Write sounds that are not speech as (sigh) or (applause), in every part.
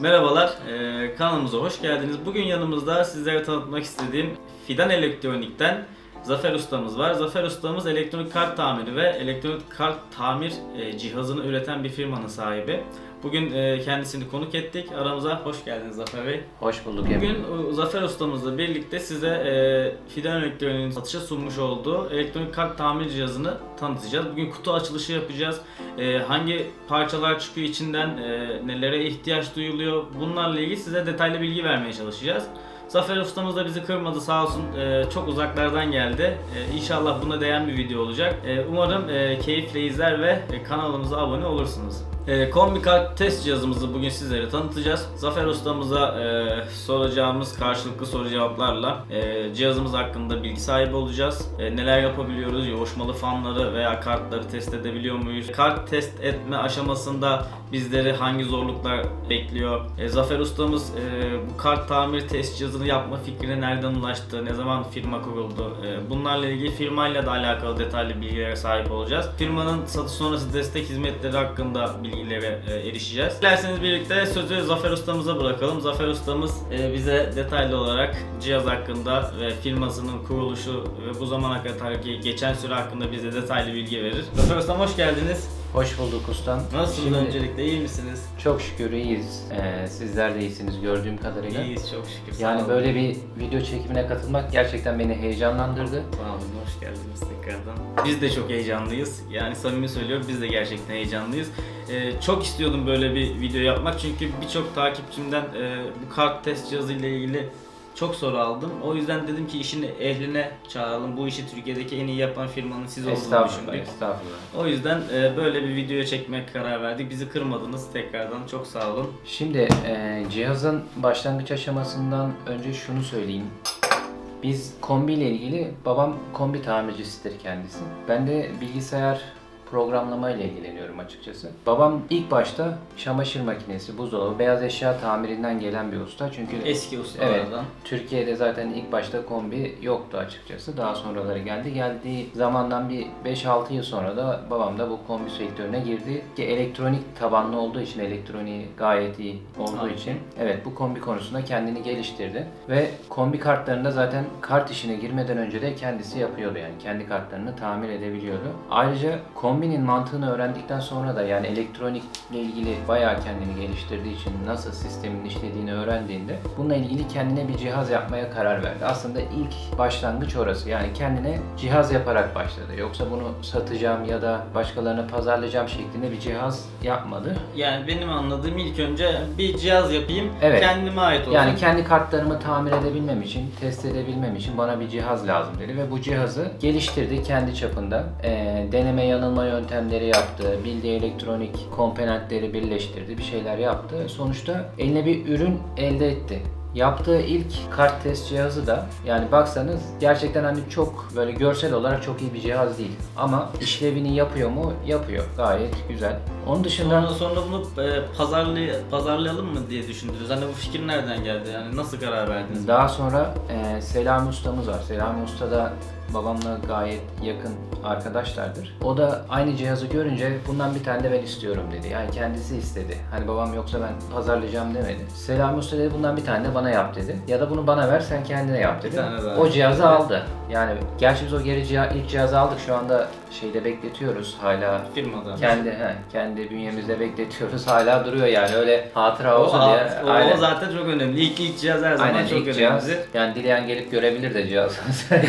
Merhabalar, eee, kanalımıza hoş geldiniz. Bugün yanımızda sizlere tanıtmak istediğim Fidan Elektronik'ten Zafer Ustamız var. Zafer Ustamız elektronik kart tamiri ve elektronik kart tamir eee, cihazını üreten bir firmanın sahibi. Bugün eee, kendisini konuk ettik. Aramıza hoş geldiniz Zafer Bey. Hoş bulduk. Bugün e, Zafer Ustamızla birlikte size e, Fidan Elektronik'in satışa sunmuş olduğu elektronik kart tamir cihazını tanıtacağız. Bugün kutu açılışı yapacağız. E, hangi parçalar çıkıyor içinden, e, nelere ihtiyaç duyuluyor bunlarla ilgili size detaylı bilgi vermeye çalışacağız. Zafer Ustamız da bizi kırmadı sağ olsun e, çok uzaklardan geldi. E, inşallah buna değen bir video olacak. E, umarım e, keyifle izler ve e, kanalımıza abone olursunuz. E, kombi kart test cihazımızı bugün sizlere tanıtacağız. Zafer ustamıza e, soracağımız karşılıklı soru cevaplarla e, cihazımız hakkında bilgi sahibi olacağız. E, neler yapabiliyoruz, yoğuşmalı fanları veya kartları test edebiliyor muyuz? Kart test etme aşamasında bizleri hangi zorluklar bekliyor? E, Zafer ustamız e, bu kart tamir test cihazını yapma fikrine nereden ulaştı? Ne zaman firma kuruldu? E, bunlarla ilgili firmayla da alakalı detaylı bilgilere sahip olacağız. Firmanın satış sonrası destek hizmetleri hakkında bilgilere erişeceğiz. Dilerseniz birlikte sözü Zafer ustamıza bırakalım. Zafer ustamız e, bize detaylı olarak cihaz hakkında ve firmasının kuruluşu ve bu zamana kadar geçen süre hakkında bize detaylı bilgi verir. Zafer ustam hoş geldiniz. Hoş bulduk ustam. Nasılsınız Şimdi öncelikle? iyi misiniz? Çok şükür iyiyiz. Ee, sizler de iyisiniz gördüğüm kadarıyla. İyiyiz çok şükür. Sağ Yani olun. böyle bir video çekimine katılmak gerçekten beni heyecanlandırdı. Sağ olun, hoş geldiniz tekrardan. Biz de çok heyecanlıyız. Yani samimi söylüyorum biz de gerçekten heyecanlıyız. Ee, çok istiyordum böyle bir video yapmak çünkü birçok takipçimden e, bu kart test cihazı ile ilgili çok soru aldım. O yüzden dedim ki işini ehline çağıralım. Bu işi Türkiye'deki en iyi yapan firmanın siz olduğunu Estağfurullah, düşündük. estağfurullah. O yüzden e, böyle bir videoya çekmek karar verdik. Bizi kırmadınız tekrardan. Çok sağ olun. Şimdi e, cihazın başlangıç aşamasından önce şunu söyleyeyim. Biz kombi ile ilgili, babam kombi tamircisidir kendisi. Ben de bilgisayar programlama ile ilgileniyorum açıkçası. Babam ilk başta çamaşır makinesi, buzdolabı, beyaz eşya tamirinden gelen bir usta. Çünkü Eski ustalardan. Türkiye'de zaten ilk başta kombi yoktu açıkçası. Daha sonraları geldi. Geldiği zamandan bir 5-6 yıl sonra da babam da bu kombi sektörüne girdi. Ki elektronik tabanlı olduğu için, elektroniği gayet iyi olduğu için evet bu kombi konusunda kendini geliştirdi. Ve kombi kartlarında zaten kart işine girmeden önce de kendisi yapıyordu yani. Kendi kartlarını tamir edebiliyordu. Ayrıca kombinin mantığını öğrendikten sonra da yani elektronikle ilgili bayağı kendini geliştirdiği için nasıl sistemin işlediğini öğrendiğinde bununla ilgili kendine bir cihaz yapmaya karar verdi. Aslında ilk başlangıç orası. Yani kendine cihaz yaparak başladı. Yoksa bunu satacağım ya da başkalarına pazarlayacağım şeklinde bir cihaz yapmadı. Yani benim anladığım ilk önce bir cihaz yapayım. Evet. Kendime ait olsun. Yani kendi kartlarımı tamir edebilmem için, test edebilmem için bana bir cihaz lazım dedi ve bu cihazı geliştirdi kendi çapında. Ee, deneme yanılma yöntemleri yaptı, bildiği elektronik komponentleri birleştirdi, bir şeyler yaptı. Sonuçta eline bir ürün elde etti. Yaptığı ilk kart test cihazı da yani baksanız gerçekten hani çok böyle görsel olarak çok iyi bir cihaz değil. Ama işlevini yapıyor mu? Yapıyor. Gayet güzel. Onun dışında Sonra, sonra bunu e, pazarlay pazarlayalım mı diye düşündünüz. Hani bu fikir nereden geldi? Yani nasıl karar verdiniz? Daha sonra e, Selami ustamız var. Selami usta da babamla gayet yakın arkadaşlardır. O da aynı cihazı görünce bundan bir tane de ben istiyorum dedi. Yani kendisi istedi. Hani babam yoksa ben pazarlayacağım demedi. Selami usta dedi bundan bir tane de bana yap dedi. Ya da bunu bana ver sen kendine yap dedi. O cihazı aldı. Yani gerçi biz o geri ciha- ilk cihazı aldık. Şu anda şeyde bekletiyoruz hala Firmada. kendi he, kendi bünyemizde bekletiyoruz. Hala duruyor yani öyle hatıra o, olsun o, diye. o, Aynen. zaten çok önemli. İlk ilk cihaz her zaman Aynen çok ilk önemli. cihaz. Yani dileyen gelip görebilir de cihaz.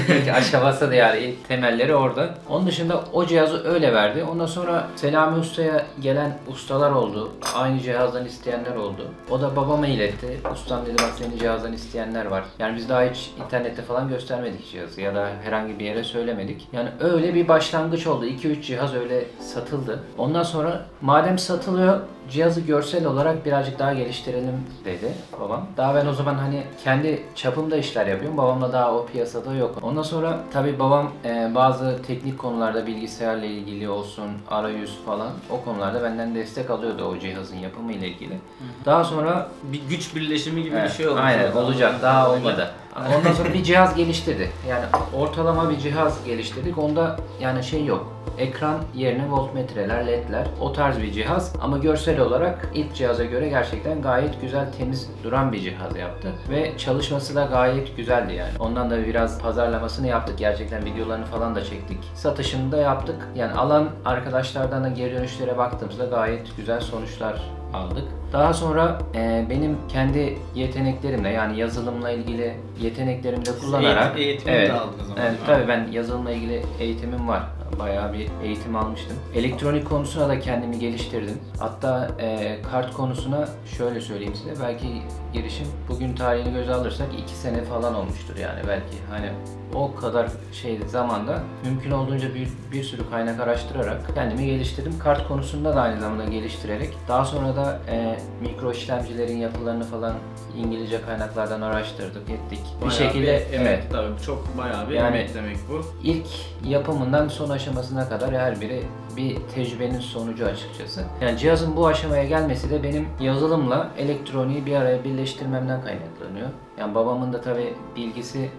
ilk (laughs) aşaması da yani ilk temelleri orada. Onun dışında o cihazı öyle verdi. Ondan sonra Selami Usta'ya gelen ustalar oldu. Aynı cihazdan isteyenler oldu. O da babama iletti. Ustam dedi bak senin cihazdan isteyenler var. Yani biz daha hiç internette falan göstermedik cihazı ya da herhangi bir yere söylemedik. Yani öyle bir başlangıç oldu. 2-3 cihaz öyle satıldı. Ondan sonra madem satılıyor cihazı görsel olarak birazcık daha geliştirelim dedi babam. Daha ben o zaman hani kendi çapımda işler yapıyorum. Babamla daha o piyasada yok. Ondan sonra tabii babam e, bazı teknik konularda bilgisayarla ilgili olsun, arayüz falan o konularda benden destek alıyordu o cihazın yapımı ile ilgili. Daha sonra Bir güç birleşimi gibi Evet, bir şey oldu. Aynen olacak. Daha olmadı. Ondan sonra bir cihaz geliştirdi. Yani ortalama bir cihaz geliştirdik. Onda yani şey yok. Ekran yerine voltmetreler, ledler o tarz bir cihaz ama görsel olarak ilk cihaza göre gerçekten gayet güzel temiz duran bir cihaz yaptı ve çalışması da gayet güzeldi yani. Ondan da biraz pazarlamasını yaptık. Gerçekten videolarını falan da çektik. Satışını da yaptık. Yani alan arkadaşlardan da geri dönüşlere baktığımızda gayet güzel sonuçlar aldık. Daha sonra e, benim kendi yeteneklerimle yani yazılımla ilgili yeteneklerimi de kullanarak Eğitim- eğitimini de aldınız ama Evet, değil mi? tabii ben yazılımla ilgili eğitimim var. Bayağı bir eğitim almıştım. Elektronik konusuna da kendimi geliştirdim. Hatta e, kart konusuna şöyle söyleyeyim size. Belki girişim bugün tarihini göze alırsak 2 sene falan olmuştur yani belki. Hani o kadar şey zamanda mümkün olduğunca bir, bir sürü kaynak araştırarak kendimi geliştirdim. Kart konusunda da aynı zamanda geliştirerek. Daha sonra da e, mikro işlemcilerin yapılarını falan İngilizce kaynaklardan araştırdık, ettik. Bir Bayağı şekilde bir- evet tabii çok bayağı bir Yani- emek demek bu. İlk yapımından son aşamasına kadar her biri bir tecrübenin sonucu açıkçası. Yani cihazın bu aşamaya gelmesi de benim yazılımla elektroniği bir araya birleştirmemden kaynaklanıyor. Yani babamın da tabi bilgisi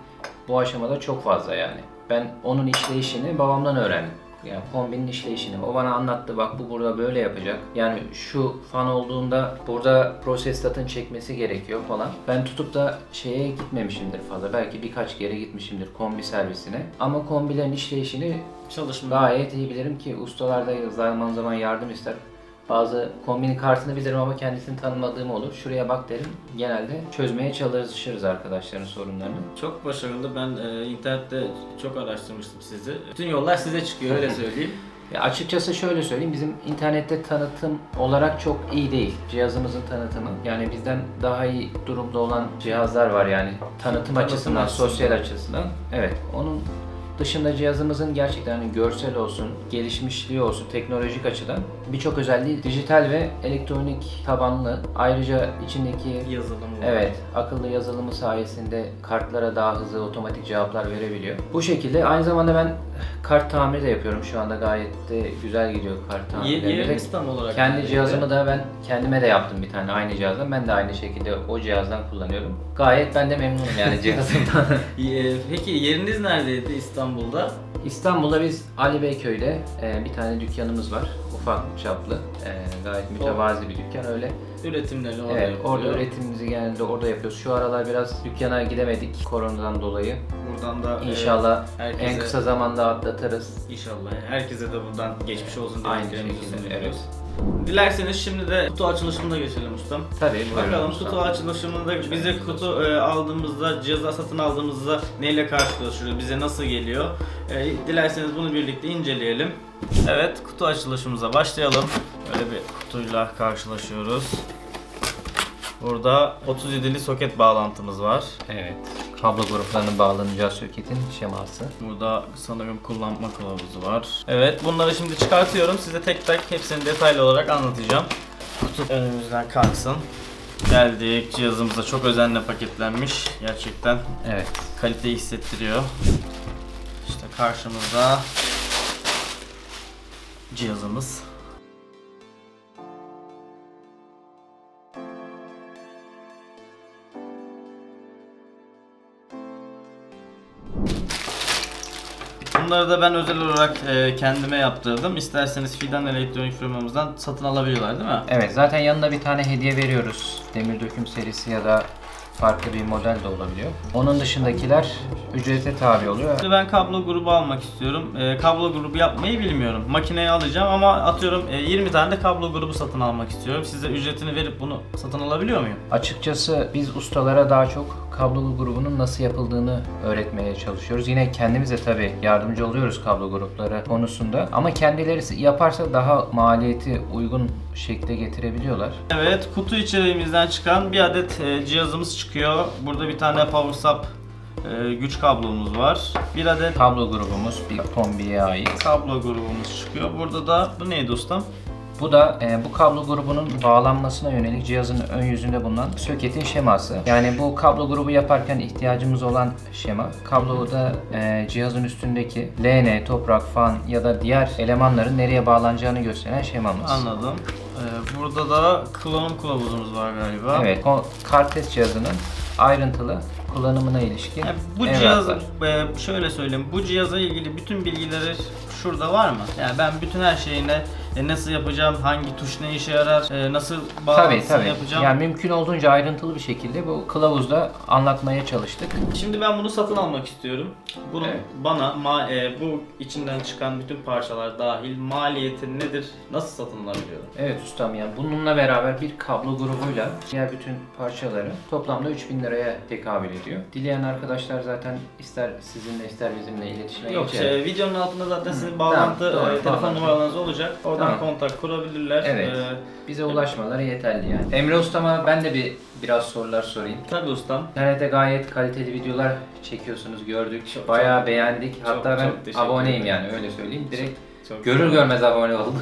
bu aşamada çok fazla yani. Ben onun işleyişini babamdan öğrendim. Yani kombinin işleyişini. O bana anlattı bak bu burada böyle yapacak. Yani şu fan olduğunda burada proses statın çekmesi gerekiyor falan. Ben tutup da şeye gitmemişimdir fazla. Belki birkaç kere gitmişimdir kombi servisine. Ama kombilerin işleyişini Çalışma. gayet iyi bilirim ki ustalar da zaman zaman yardım ister. Bazı kombinin kartını bilirim ama kendisini tanımadığım olur. Şuraya bak derim. Genelde çözmeye çalışırız arkadaşların sorunlarını. Çok başarılı. Ben e, internette çok araştırmıştım sizi. Bütün yollar size çıkıyor öyle (laughs) söyleyeyim. Ya açıkçası şöyle söyleyeyim, bizim internette tanıtım olarak çok iyi değil. Cihazımızın tanıtımı. Yani bizden daha iyi durumda olan cihazlar var yani tanıtım, açısından, açısından. sosyal açısından. Evet, onun dışında cihazımızın gerçekten hani görsel olsun, gelişmişliği olsun, teknolojik açıdan birçok özelliği dijital ve elektronik tabanlı. Ayrıca içindeki Yazılımı. var. Evet, akıllı yazılımı sayesinde kartlara daha hızlı otomatik cevaplar verebiliyor. Bu şekilde aynı zamanda ben kart tamiri de yapıyorum şu anda gayet de güzel gidiyor kart tamirleri. yeriniz tam olarak. Kendi cihazımı da ben kendime de yaptım bir tane aynı cihazdan. Ben de aynı şekilde o cihazdan kullanıyorum. Gayet ben de memnunum yani (laughs) cihazımdan. (laughs) Ye- Peki yeriniz neredeydi İstanbul'da? İstanbul'da biz Ali Beyköy'de e, bir tane dükkanımız var. Ufak çaplı. e, gayet mütevazi bir dükkan öyle. Üretimlerini orada Evet, yapılıyor. orada üretimimizi genelde orada yapıyoruz. Şu aralar biraz dükkana gidemedik koronadan dolayı. Buradan da e, İnşallah herkese- en kısa zamanda atlatırız. İnşallah. Herkese de buradan geçmiş olsun Aynı şekilde, sunuyoruz. Dilerseniz şimdi de kutu açılışına geçelim ustam. Tabii. Bakalım kutu açılışında bize kutu e, aldığımızda, cihazı satın aldığımızda neyle karşılaşıyoruz, bize nasıl geliyor? E, dilerseniz bunu birlikte inceleyelim. Evet, kutu açılışımıza başlayalım. Böyle bir kutuyla karşılaşıyoruz. Burada 37'li soket bağlantımız var. Evet. Kablo gruplarının bağlanacağı soketin şeması. Burada sanırım kullanma kılavuzu var. Evet bunları şimdi çıkartıyorum. Size tek tek hepsini detaylı olarak anlatacağım. Kutu önümüzden kalksın. Geldik. Cihazımıza çok özenle paketlenmiş. Gerçekten Evet. kaliteyi hissettiriyor. İşte karşımızda cihazımız. Bunları da ben özel olarak e, kendime yaptırdım. İsterseniz Fidan Elektronik firmamızdan satın alabiliyorlar değil mi? Evet zaten yanında bir tane hediye veriyoruz. Demir döküm serisi ya da farklı bir model de olabiliyor. Onun dışındakiler ücrete tabi oluyor. Ben kablo grubu almak istiyorum. E, kablo grubu yapmayı bilmiyorum. Makineyi alacağım ama atıyorum e, 20 tane de kablo grubu satın almak istiyorum. Size ücretini verip bunu satın alabiliyor muyum? Açıkçası biz ustalara daha çok kablolu grubunun nasıl yapıldığını öğretmeye çalışıyoruz. Yine kendimiz de tabii yardımcı oluyoruz kablo grupları konusunda. Ama kendileri yaparsa daha maliyeti uygun şekilde getirebiliyorlar. Evet, kutu içeriğimizden çıkan bir adet e, cihazımız çıkıyor. Burada bir tane power sub e, güç kablomuz var. Bir adet Kablo grubumuz bir kombiye ait. kablo grubumuz çıkıyor. Burada da bu neydi ustam? Bu da e, bu kablo grubunun bağlanmasına yönelik cihazın ön yüzünde bulunan söketin şeması. Yani bu kablo grubu yaparken ihtiyacımız olan şema. Kabloda e, cihazın üstündeki LN, toprak, fan ya da diğer elemanların nereye bağlanacağını gösteren şemamız. Anladım. Ee, burada da kullanım kılavuzumuz var galiba. Evet, o kart test cihazının ayrıntılı kullanımına ilişkin Yani bu cihaz e, şöyle söyleyeyim. Bu cihaza ilgili bütün bilgileri şurada var mı? Yani ben bütün her şeyine e, nasıl yapacağım, hangi tuş ne işe yarar, e, nasıl bağlantısını tabii. yapacağım. Yani mümkün olduğunca ayrıntılı bir şekilde bu kılavuzda anlatmaya çalıştık. Şimdi ben bunu satın almak istiyorum. Bunun Evet. bana ma- e, bu içinden çıkan bütün parçalar dahil maliyeti nedir? Nasıl satın alabiliyorum? Evet ustam yani bununla beraber bir kablo grubuyla diğer bütün parçaları toplamda 3000 liraya tekabül ediyor. Dileyen arkadaşlar zaten ister sizinle ister bizimle iletişime Yok, geçer. şey, videonun altında zaten sizin bağlantı, Tamam, doğru, e, telefon bağlantı. numaranız olacak. Oradan Tamam. kontak kurabilirler. Evet. E, Bize ulaşmaları yeterli yani. Emre ustama ben de bir biraz sorular sorayım. tabii ustam. İnternette gayet kaliteli videolar çekiyorsunuz gördük. Çok, Bayağı çok- beğendik. Hatta çok ben teşekkür aboneyim yani öyle söyleyeyim. Direkt Çok görür görmez abone oldum.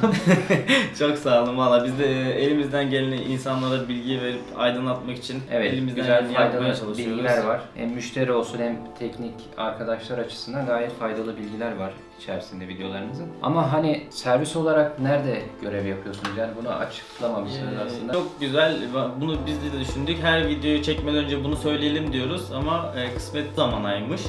(laughs) Çok sağ olun valla biz de e, elimizden geleni insanlara bilgi verip aydınlatmak için Evet, elimizden güzel geleni yapmaya çalışıyoruz. bilgiler var. Hem müşteri olsun hem teknik arkadaşlar açısından gayet faydalı bilgiler var içerisinde videolarınızın. Ama hani servis olarak nerede görev yapıyorsunuz? Yani bunu açıklamamışsınız Ee, aslında. Çok güzel. Bunu biz de düşündük. Her videoyu çekmeden önce bunu söyleyelim diyoruz ama e, kısmet zamanaymış.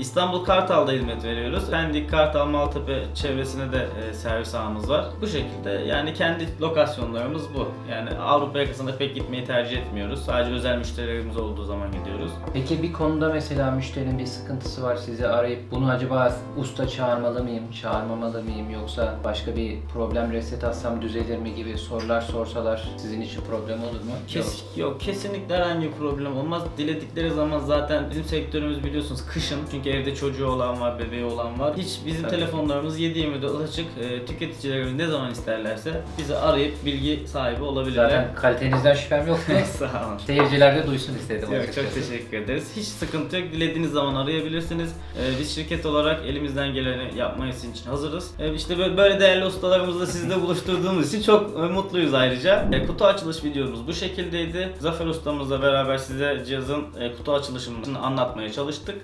İstanbul Kartal'da hizmet veriyoruz. Pendik, Kartal, Maltepe çevresine de e, servis ağımız var. Bu şekilde yani kendi lokasyonlarımız bu. Yani Avrupa yakasında pek gitmeyi tercih etmiyoruz. Sadece özel müşterilerimiz olduğu zaman gidiyoruz. Peki bir konuda mesela müşterinin bir sıkıntısı var sizi arayıp bunu acaba usta çağırmalı mıyım, çağırmamalı mıyım yoksa başka bir problem reset atsam düzelir mi gibi sorular sorsalar sizin için problem olur mu? Kes, yok kesinlikle herhangi bir problem olmaz. Diledikleri zaman zaten bizim sektörümüz biliyorsunuz kışın çünkü evde çocuğu olan var, bebeği olan var. Hiç bizim Tabii. telefonlarımız 7/24 açık. E, tüketicilerimiz ne zaman isterlerse bizi arayıp bilgi sahibi olabilirler. Zaten kalitenizden şüphem yok. (laughs) Sağ olun. Seyirciler de duysun istedim Yok, çok teşekkür ederiz. Hiç sıkıntı yok. Dilediğiniz zaman arayabilirsiniz. Ee, biz şirket olarak elimizden geleni yapmaya sizin için hazırız. Ee, işte böyle, böyle değerli ustalarımızla sizle (laughs) buluşturduğumuz için çok e, mutluyuz ayrıca. E, kutu açılış videomuz bu şekildeydi. Zafer ustamızla beraber size cihazın e, kutu açılışını anlatmaya çalıştık.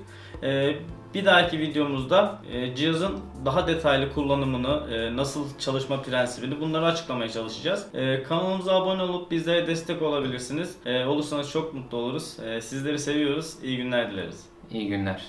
E, bir dahaki videomuzda e, cihazın daha detaylı kullanımını, e, nasıl çalışma prensibini bunları açıklamaya çalışacağız. E, kanalımıza abone olup bizlere destek olabilirsiniz. Olursanız çok mutlu oluruz. Sizleri seviyoruz. İyi günler dileriz. İyi günler.